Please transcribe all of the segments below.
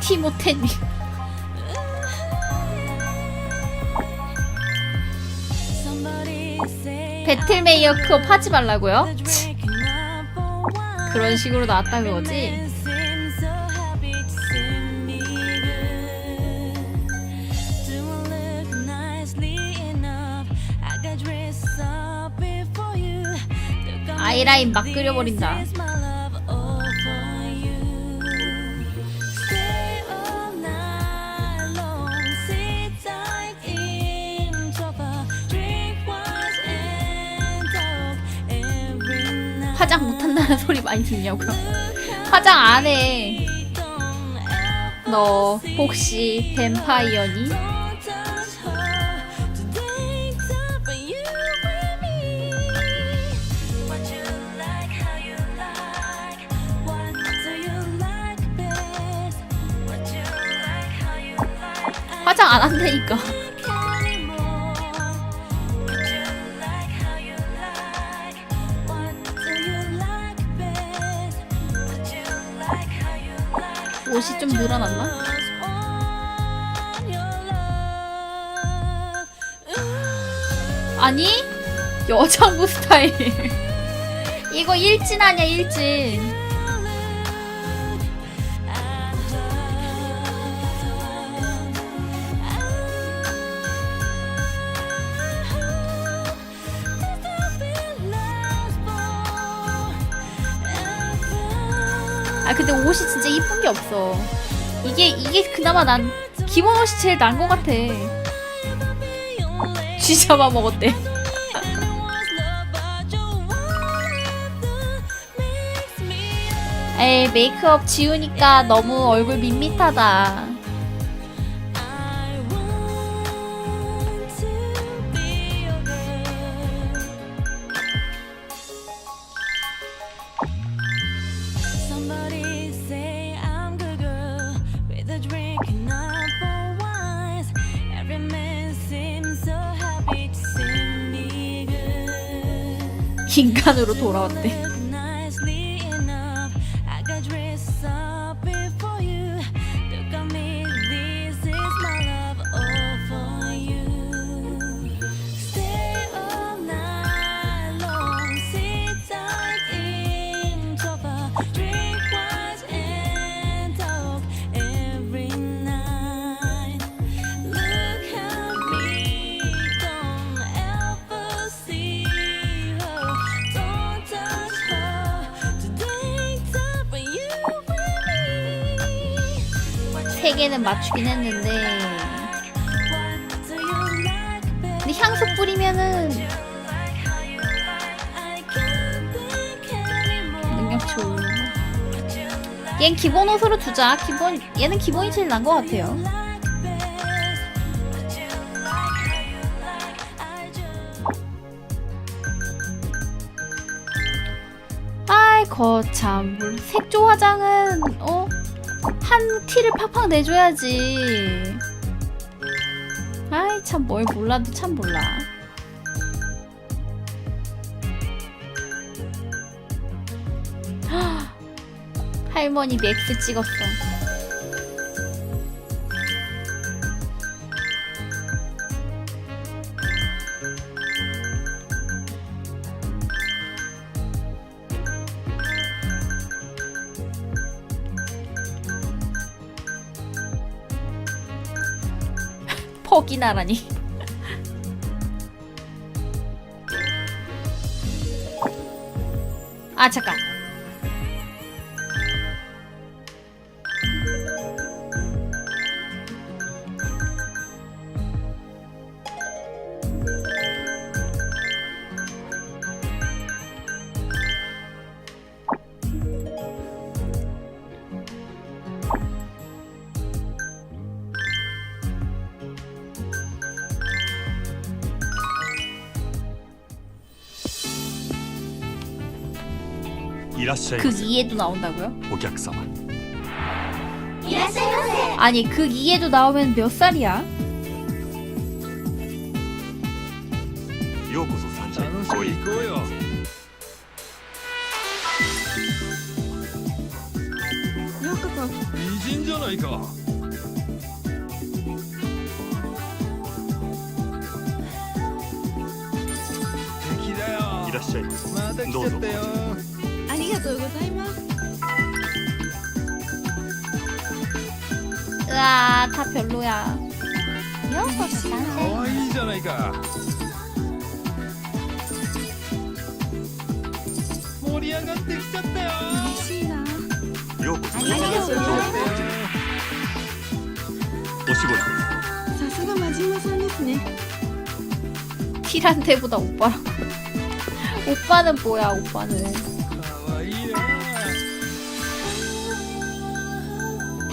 티모테님. 배틀메이어 크업 하지 말라고요? 그런 식으로 나왔다 그거지? 아이라인 막 그려버린다. 화장 못한다는 소리 많이 듣냐고요? 화장 안 해. 너 혹시 뱀파이어니? 안 한다니까. 옷이 좀 늘어났나? 아니 여장부 스타일 이거 일진 아니야 일진 게 없어. 이게 이게 그나마 난 기본 옷이 제일 난 것 같아. 쥐 잡아 먹었대. 에이 메이크업 지우니까 너무 얼굴 밋밋하다 인간으로 돌아왔대 개는 맞추긴 했는데? 근데 향수 뿌리면은. 능력치 like, 얜 기본 옷으로 두자 기본 얘는 기본이 제일 난 것 같아요. 아이 거참 물 색조 화장은 어? 한 티를 팍팍 내줘야지. 아이 참 뭘 몰라도 참 몰라. 헉, 할머니 맥스 찍었어 퍽이나라니. 아 잠깐 그 2에도 나온다고요? お客様 아니 그 2에도 나오면 몇 살이야? ようこそ三茶へ楽しく行こうよ りがとうございます 으아 다 별로야 ようこそ参可愛いじゃないか盛り上がってきちゃったよ嬉しいなようこそありがとうございますおしぼりさすが真島さんですね 티란테보다 오빠라고 오빠는 뭐야 오빠는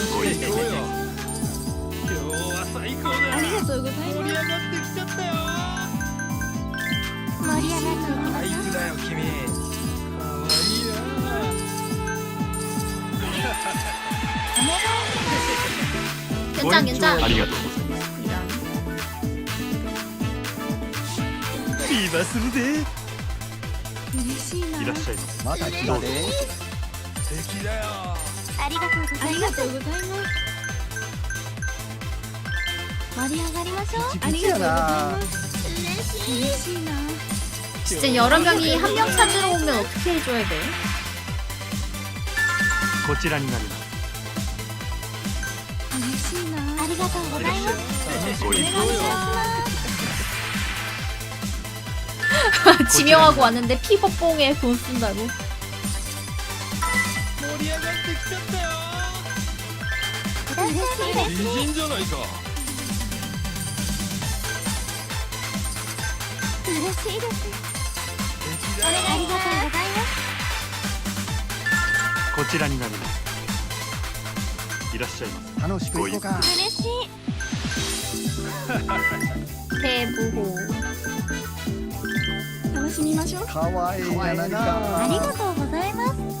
ご楽しんでいこうよ延長今日は最高だありがとうござい盛りま上がってきちゃったよす盛り上がっていきましょあいつだよ君可愛いなご 연장 延長あ 연장 りがとうございます 이런 ビーバーするで嬉しいないらっしゃいますまた来たで敵だよ ありがとうございます盛り上がりましょう 미치잖아. 嬉しい嬉しいな 진짜 여러 명이 한 명 찾으러 오면 어떻게 해줘야 돼? こちらになります嬉しいなありがとうございますお願いします 지명하고 왔는데 피버뽕에 돈 쓴다고. 美人じゃないか。嬉しいです。お願いありがとうございますこちらになります。いらっしゃいます。楽しく行こうか。嬉しい。テーブル楽しみましょう。かわいいありがとうございます。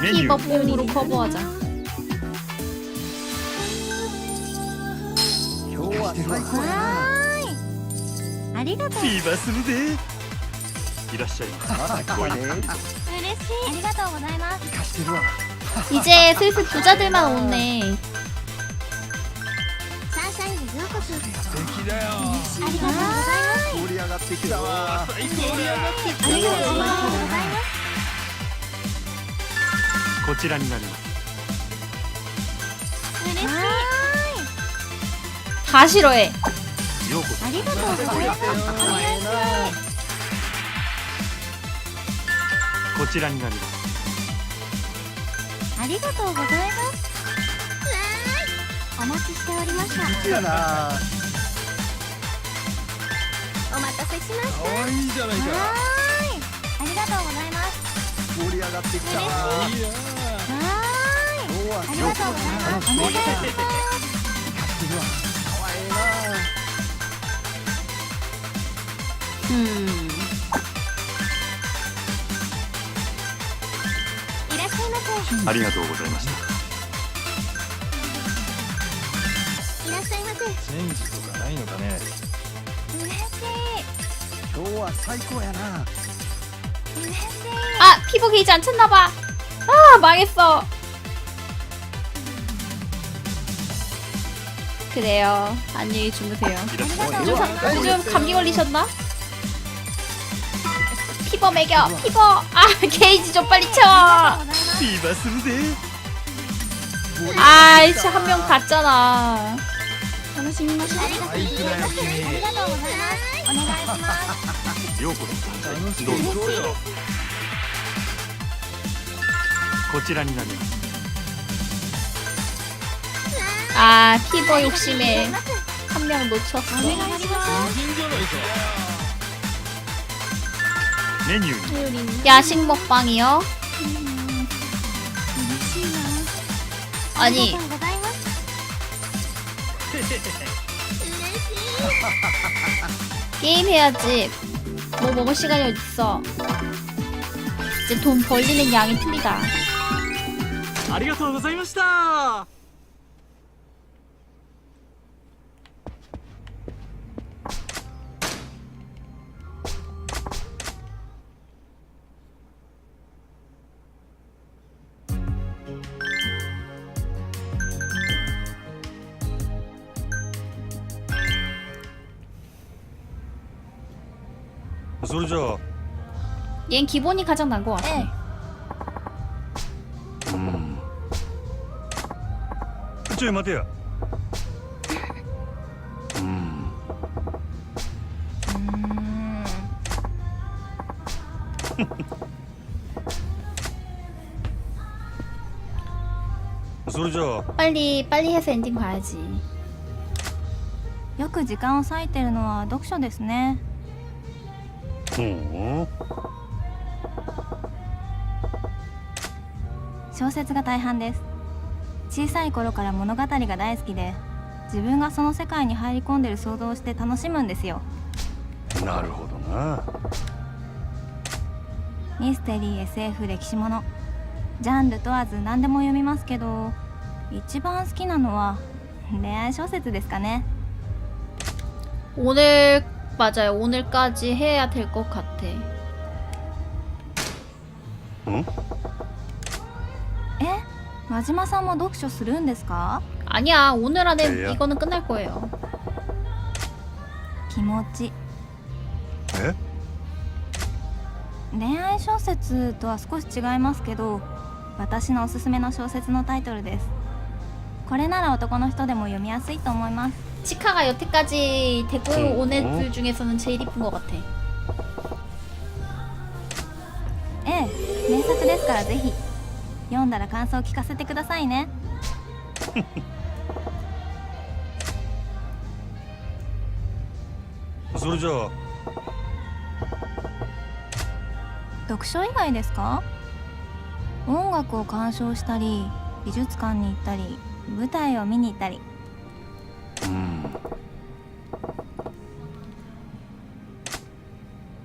메뉴 힙합으로 커버하자. 아, ありがとう。ビバスムで。いらっしゃいませ。ごゆっくりどうぞ。嬉しい。ありがとうございます。 이제 슬슬 부자들만 오네. サンシャインにようこそ。敵だよ。ありがとうございます。盛り上がってきたわ。最高だ。ありがとうございます。こちらになります嬉しい 다 싫어해 ようこそありがとうございますお願いしますこちらになりますありがとうございますわーいお待ちしておりましたピチやなお待たせしました可愛いじゃないか り上がってきたわ。ーいありがとうございますお願いします。生かしてるわかわいいな음いらっしゃいませ。ありがとうございましたいらっしゃい。ませチェンジとかないのかね嬉しい。今日は最高やな。嬉しい。아 피부 게이지 안 찼나봐 아 망했어 그래요 안녕히 주무세요 いらっしゃいます요즘, 요즘 감기 걸리셨나? 피버 매겨 피버 아 게이지 좀 빨리 채워 ビバするぜ 아이씨 한 명 갔잖아 楽しみましょうありがとうバイクだよ君ございますお願いしますようこそどうぞ行 こうよこちらになります 아 피버 욕심에 한 명 놓쳤어 お願いします無人じゃないかメニューに 야식 먹방이요? 嬉しいな 아니 ありがとうございます嬉しい 게임 해야지 뭐 먹을 시간이 어딨어 이제 돈 벌리는 양이 틀리다 ありがとうございましたそれじゃあ 얜 기본이 가장 난 것 같아 네. ちょい待てやうんそれじゃあ 빨리 빨리 해서 엔딩 봐야지 よく時間を割いてるのは読書ですねほ小説が大半です 小さい頃から物語が大好きで自分がその世界に入り込んでる想像をして楽しむんですようなるほどなミステリー SF 歴史ものジャンル問わず何でも読みますけど一番好きなのは恋愛小説ですかね 오늘 맞아요 오늘까지 해야 될 것 같아 うんえ 真島さんも読書するんですか 아니야 오늘 안에 에이야. 이거는 끝날 거예요 気持ちえ恋愛小説とは少し違いますけど私のおすすめの小説のタイトルですこれなら男の人でも読みやすいと思います 치카가 여태까지 데리고 응. 온 어? 애들 중에서는 제일 이쁜 것 같아 ええ名作ですからぜひ 読んだら感想を聞かせてくださいね。それじゃあ。読書以外ですか？音楽を鑑賞したり美術館に行ったり舞台を見に行ったり。う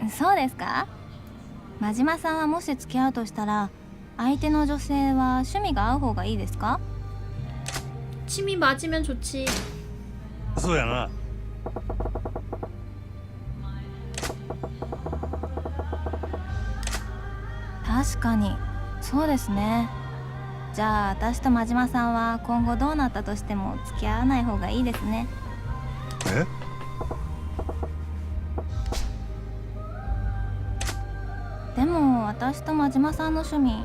ん。そうですか？真島さんはもし付き合うとしたら相手の女性は趣味が合う方がいいですか 취미 맞으면 좋지 そうやな確かにそうですねじゃあ私と真島さんは今後どうなったとしても付き合わない方がいいですねえでも私と真島さんの趣味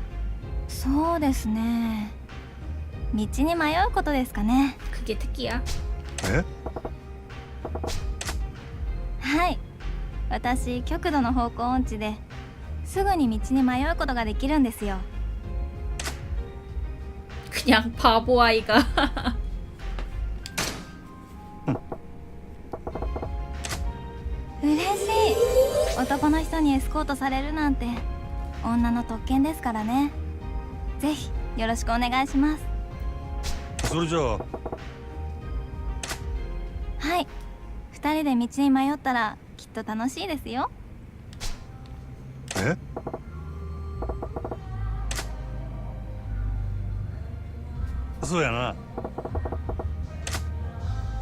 そうですね道に迷うことですかね 그게 특기야 えはい私極度の方向音痴ですぐに道に迷うことができるんですよ 그냥 바보 아이가 嬉しい男の人にエスコートされるなんて女の特権ですからね ぜひよろしくお願いします。それじゃあ。はい。2人で道に迷ったらきっと楽しいですよ。ええ？そうやな。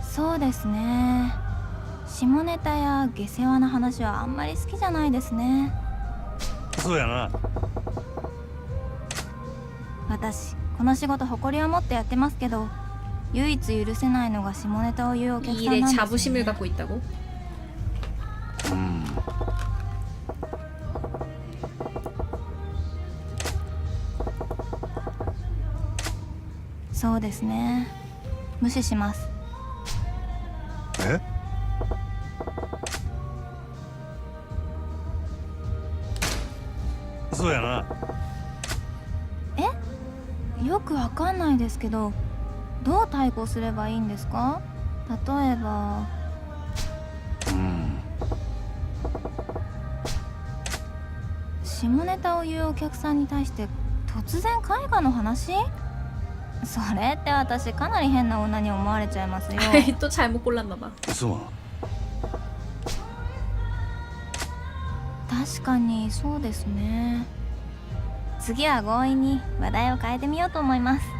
そうですね。下ネタや下世話な話はあんまり好きじゃないですね。そうやな私この仕事誇りを持ってやってますけど唯一許せないのが下ネタを言うお客さんなんですよ、ね、そうですね。無視します。ですけどどう対抗すればいいんですか例えばうん下ネタを言うお客さんに対して突然絵画の話それって私かなり変な女に思われちゃいますよ 또 잘못 골랐나봐 すまん確かにそうですね次は強引に話題を変えてみようと思います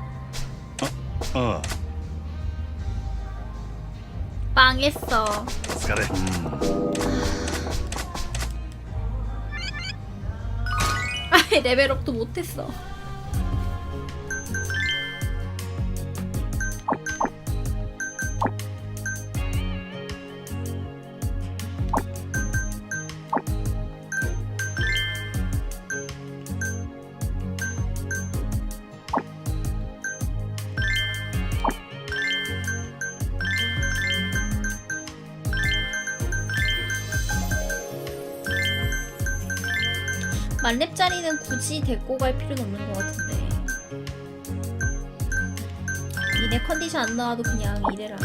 어. 망했어. 그래. 아, 레벨업도 못했어. 만렙짜리는 굳이 데리고 갈 필요는 없는 것 같은데. 니네 컨디션 안 나와도 그냥 이래라.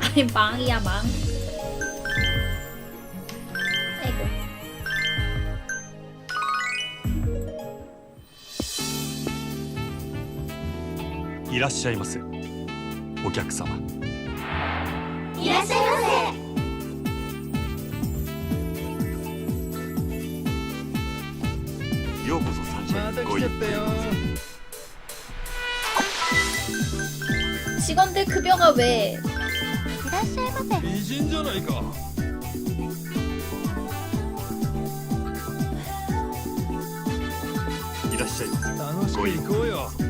아니 망이야 망 いらっしゃいませお客様いらっしゃいまようこそサンシャインご一行 직원들 급여가 왜 せいらっしゃいませ美人じゃないかいらっしゃいませ楽しく行こうよ素敵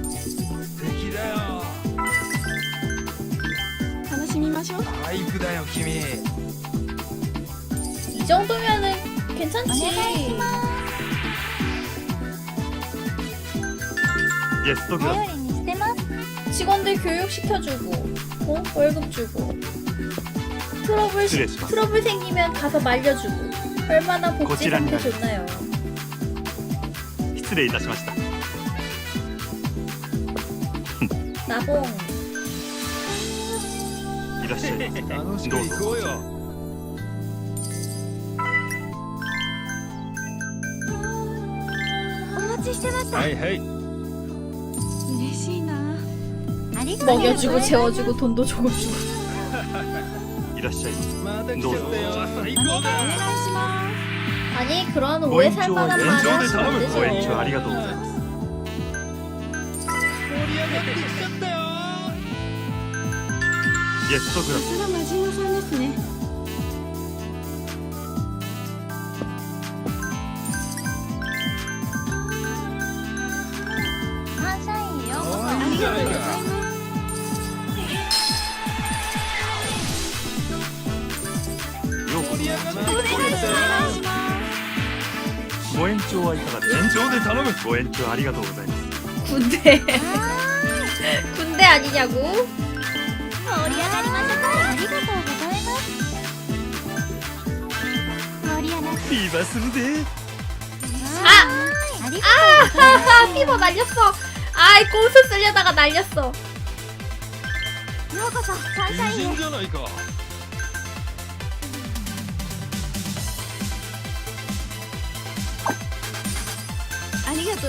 だよ楽しみましょうバイクだよ君 이 정도면은 괜찮지 ゲストクラブ頼りにしてます 직원들 교육시켜주고 어? 월급 주고 트러블,失礼します 트러블 생기면 가서 말려주고 얼마나 복지 고치라니 상태 좋나요 失礼いたしました 나봉 いらっしゃいませ楽しく行こうよお待ちしてましたはいはい嬉しいなありがとうございます 먹여주고 재워주고 돈도 조금 주고 いらっしゃいませまた来ちゃったよ最高だお願いしま 아니 그런 ご 오해 延長 살 は 만한 延 말을 長で 하시면 頼 안 むご延長あり 되죠 がとうござい ゲストグラスがさんですねサンシャインよ。ありがとうございます。ご延長はいかがで延長で頼む。ご延長ありがとうございます。 아니냐고? 비바스인데. 아! 아하하 피버 날렸어. 아이 꼼수 쓰려다가 날렸어. 인생잖아이가. 아리가또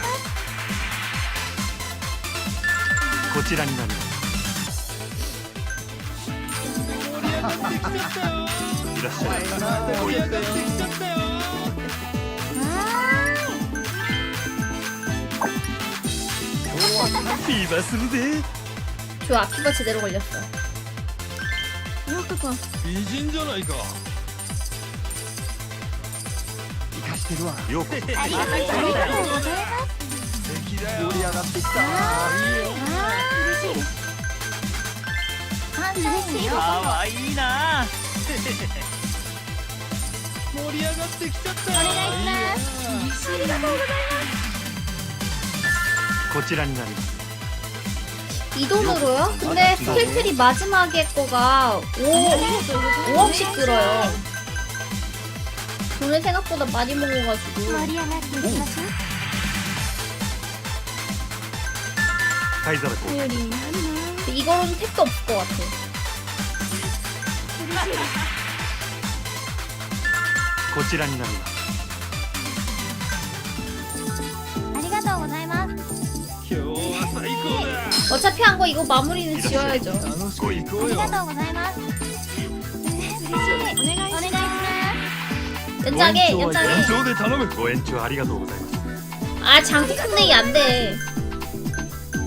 こちらになりますいらっしゃいませごゆっくりは今すぐで 좋아 피가 제대로 걸렸어 ようこそ美人じゃないかようこそーいあ りがとうございます敵だよ盛り上がってきたはーい嬉しいサンシャインよわいいな盛り上がってきちゃったよお願いしますありがとうございこちらになります 이 돈으로요? 근데 스킬트리 마지막에 거가 5, 5억씩 들어요 돈을 생각보다 많이 먹어가지고 盛り上がっていきましょう 灰皿交換 頼りになる 근데 이거로는 택도 없을 것 같아 こちらになりますありがとうございます今日は最高だ 어차피 한 거 이거 마무리는 지어야죠 楽しく行こうよありがとうございます嬉しいお願いします 연장해 延 연장해 長で頼むご延長ありがとうございます 아 장기 콩내기 안돼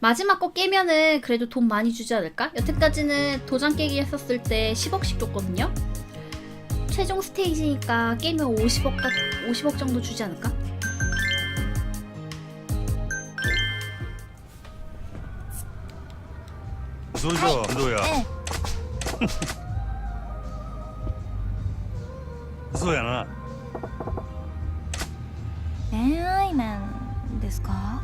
마지막 거 깨면은 그래도 돈 많이 주지 않을까? 여태까지는 도장 깨기 했었을 때 10억씩 줬거든요 최종 스테이지니까 깨면 50억, 50억 정도 주지 않을까? それじゃあどうやえそうやなえ恋愛面ですか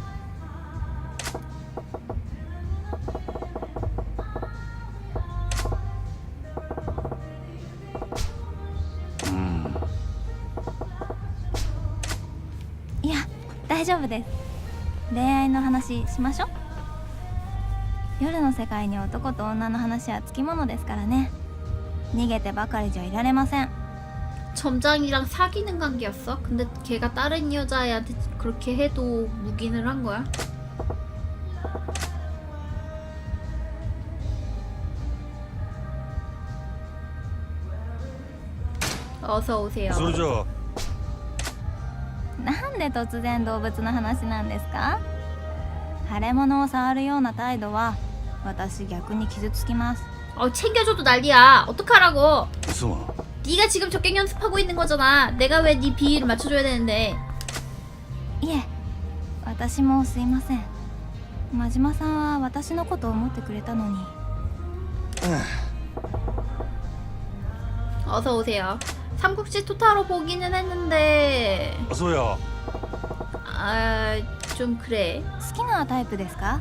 大丈夫です恋愛の話しましょう夜の世界に男と女の話はつきものですからね逃げてばかりじゃいられません 점장이랑 사귀는 관계였어? 근데 걔가 다른 여자애한테 그렇게 해도 묵인을 한 거야? 어서 오세요. それじゃあ なんで突然動物の話なんですか腫れ物を触るような態度は私逆に傷つきます 어 챙겨줘도 난리야. 어떡하라고? すまん 네가 지금 적객 연습하고 있는 거잖아. 내가 왜 네 비위를 맞춰줘야 되는데? いえ私もすいません真島さんは私のことを思ってくれたのに 어서 오세요. 삼국지 토타로 보기는 했는데 そうや 아 좀 그래. 好きなタイプですか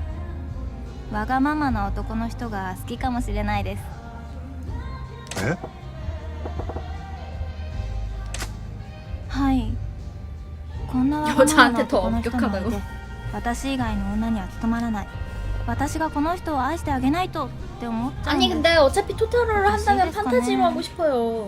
わがままな男の人が好きかもしれないですえはいこんなわがままな 여자한테 더 男の人の相 엄격하다고 手私以外の女には務まらない私がこの人を愛してあげないとって思っちゃうん 아니 です 근데 어차피 토타로를 한다면 다시 판타지로 됐거네. 하고 싶어요.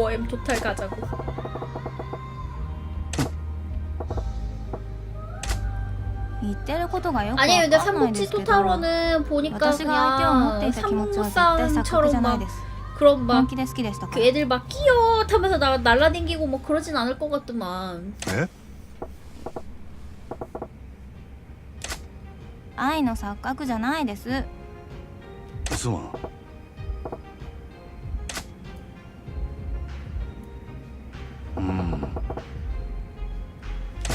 5M 토탈 가자고. 言ってることがよくわ 아니 근데 かんないで 삼국지 すけど 토타로는 보니까 私が相手を思って 그냥 いた気持ちは絶対錯覚じゃ 삼국상처럼 ない 막 です 그런 막 本気で好きでしたか 그 ら 애들 막 끼어 타면서 나 날라댕기고 뭐 그러진 않을 것 같더만. え愛の錯覚じゃないですすまんうん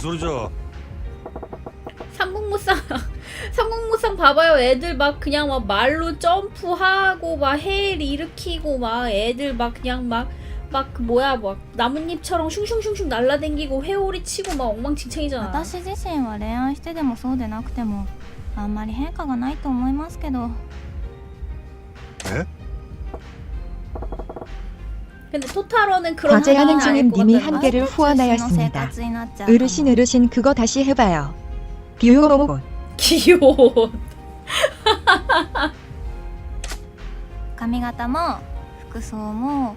それじゃあ 삼국무쌍 삼국무쌍 봐봐요 애들 막 그냥 막 말로 점프하고 막 해일 일으키고 막 애들 막 그냥 막 막 그 뭐야 막 나뭇잎처럼 슝슝슝슝 날라댕기고 회오리 치고 막 엉망진창이잖아 私自身は恋愛してでもそうでなくてもあんまり変化がないと思いますけどえ 근데 토타로는 그런 과제하는 하나는 중인 아닐 것 님이 같다는 한 개를 相手中心の 후원하였습니다. 生活になっちゃうかも 어르신 어르신 그거 다시 해봐요. 비오고 귀여워 髪型も服装も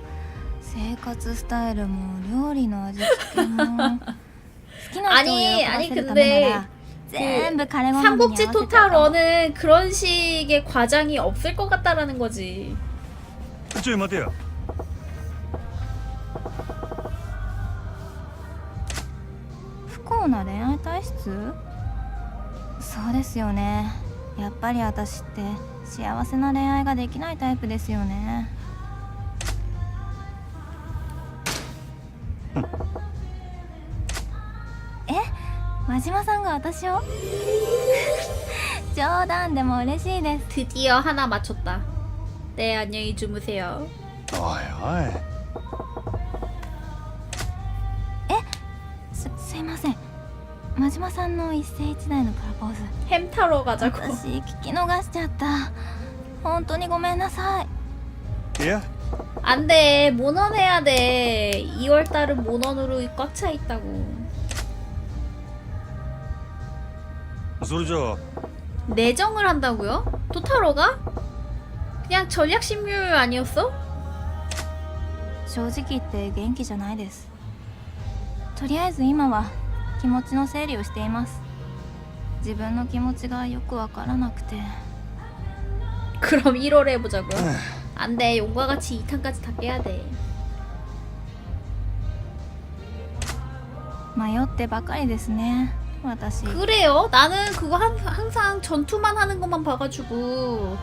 生活スタイルも料理の味付けも好きな人を喜ばせるためなら全部彼好みに合わ 삼국지 せちゃうかも 토타로는 그런 식의 과장이 없을 것 같다라는 거지 ちょい待てや 不幸な恋愛体質そうですよねやっぱり私って幸せな恋愛ができないタイプですよねえ真島さんが私を冗談でも嬉しいです 드디어 하나 맞췄다 네 안녕히 주무세요 おいおい 真島さんの一世一代のプロポーズ 햄 타러 가자고 私聞き逃しちゃった本当にごめんなさいいや 안돼 모넌 해야 돼 2월달은 모넌으로 꽉 차 있다고 それじゃあ 내정을 한다고요? 토타로가? 그냥 전략 심률 아니었어? 正直言って元気じゃないですとりあえず今は 気持ちの整理をしています自分の気持ちがよくわからなくて 그럼 1월에 해보자고요 안돼 용과 같이 2탄까지 다 깨야 돼 迷ってばかりですね私 그래요? 나는 그거 한, 항상 전투만 하는 것만 봐가지고